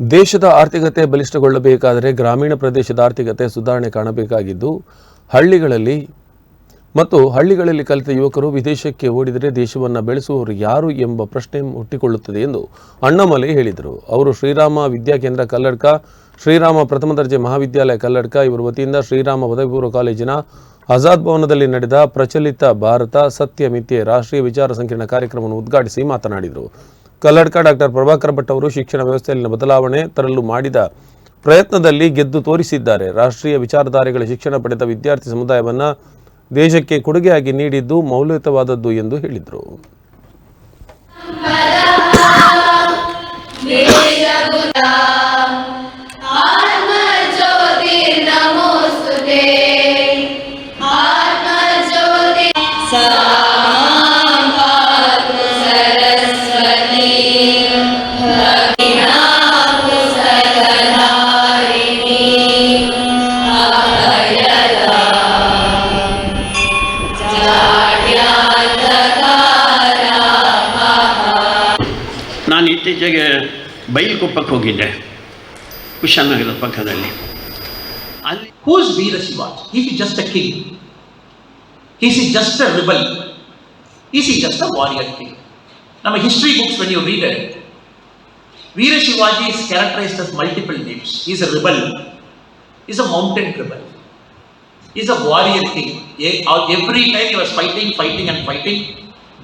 ದೇಶದ ಆರ್ಥಿಕತೆ ಬಲಿಷ್ಠಗೊಳ್ಳಬೇಕಾದರೆ ಗ್ರಾಮೀಣ ಪ್ರದೇಶದ ಆರ್ಥಿಕತೆ ಸುಧಾರಣೆ ಕಾಣಬೇಕಾಗಿದ್ದು, ಹಳ್ಳಿಗಳಲ್ಲಿ ಮತ್ತು ಹಳ್ಳಿಗಳಲ್ಲಿ ಕಲಿತ ಯುವಕರು ವಿದೇಶಕ್ಕೆ ಓಡಿದರೆ ದೇಶವನ್ನು ಬೆಳೆಸುವವರು ಯಾರು ಎಂಬ ಪ್ರಶ್ನೆ ಹುಟ್ಟಿಕೊಳ್ಳುತ್ತದೆ ಎಂದು ಅಣ್ಣಾಮಲೈ ಹೇಳಿದರು. ಅವರು ಶ್ರೀರಾಮ ವಿದ್ಯಾಕೇಂದ್ರ ಕಲ್ಲಡ್ಕ, ಶ್ರೀರಾಮ ಪ್ರಥಮ ದರ್ಜೆ ಮಹಾವಿದ್ಯಾಲಯ ಕಲ್ಲಡ್ಕ ಇವರ ವತಿಯಿಂದ ಶ್ರೀರಾಮ ಪದವಿ ಪೂರ್ವ ಕಾಲೇಜಿನ ಆಜಾದ್ ಭವನದಲ್ಲಿ ನಡೆದ ಪ್ರಚಲಿತ ಭಾರತ ಸತ್ಯ ಮಿಥ್ಯೆ ರಾಷ್ಟ್ರೀಯ ವಿಚಾರ ಸಂಕಿರಣ ಕಾರ್ಯಕ್ರಮವನ್ನು ಉದ್ಘಾಟಿಸಿ ಮಾತನಾಡಿದರು. ಕಲ್ಲಡ್ಕ ಡಾಕ್ಟರ್ ಪ್ರಭಾಕರ್ ಭಟ್ ಅವರು ಶಿಕ್ಷಣ ವ್ಯವಸ್ಥೆಯಲ್ಲಿನ ಬದಲಾವಣೆ ತರಲು ಮಾಡಿದ ಪ್ರಯತ್ನದಲ್ಲಿ ಗೆದ್ದು ತೋರಿಸಿದ್ದಾರೆ. ರಾಷ್ಟ್ರೀಯ ವಿಚಾರಧಾರೆಗಳ ಶಿಕ್ಷಣ ಪಡೆದ ವಿದ್ಯಾರ್ಥಿ ಸಮುದಾಯವನ್ನು ದೇಶಕ್ಕೆ ಕೊಡುಗೆಯಾಗಿ ನೀಡಿದ್ದು ಮೌಲ್ಯಯುತವಾದದ್ದು ಎಂದು ಹೇಳಿದರು. ನಾನು ಇತ್ತೀಚೆಗೆ ಬೈಲ್ಕೊಪ್ಪಕ್ಕೆ ಹೋಗಿದ್ದೆ ಕುಶಾನಗರದ ಪಕ್ಕದಲ್ಲಿ ಅಲ್ಲಿ Who is Veera Shivaji? Is he just a king? Is he just a rebel? Is he just a warrior king? Now, my history books, when you read it, Veera Shivaji is characterized as multiple names. He is a is a warrior fighting E- Every time he was fighting, fighting, and fighting.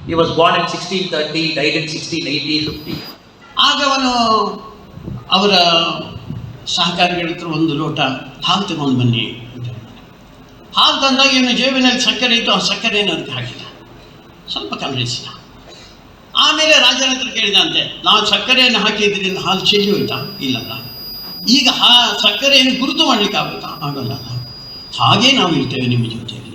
He was born in 1630, died in 1680, 50. ಆಗ ಅವನು ಅವರ ಸಹಕಾರಿಗಳ ಹತ್ರ ಒಂದು ಲೋಟ ಹಾಲು ತಗೊಂಡು ಬನ್ನಿ ಅಂತ. ಹಾಲು ತಂದಾಗ ಇವನು ಜೇಬಿನಲ್ಲಿ ಸಕ್ಕರೆ ಇತ್ತು ಆ ಸಕ್ಕರೆಯನ್ನು ಅದಕ್ಕೆ ಹಾಕಿದ ಸ್ವಲ್ಪ ಕಲರಿಸಿದ ಆಮೇಲೆ ರಾಜನ ಕೇಳಿದಂತೆ ನಾವು ಸಕ್ಕರೆಯನ್ನು ಹಾಕಿದ್ರಿಂದ ಹಾಲು ಚೆಲ್ಲಿ ಹೋಯ್ತಾ ಇಲ್ಲಲ್ಲ ಈಗ ಹಾ ಸಕ್ಕರೆಯನ್ನು ಗುರುತು ಮಾಡ್ಲಿಕ್ಕೆ ಆಗುತ್ತಾ ಆಗಲ್ಲ ಹಾಗೆ ನಾವು ಇರ್ತೇವೆ ನಿಮ್ಮ ಜೊತೆ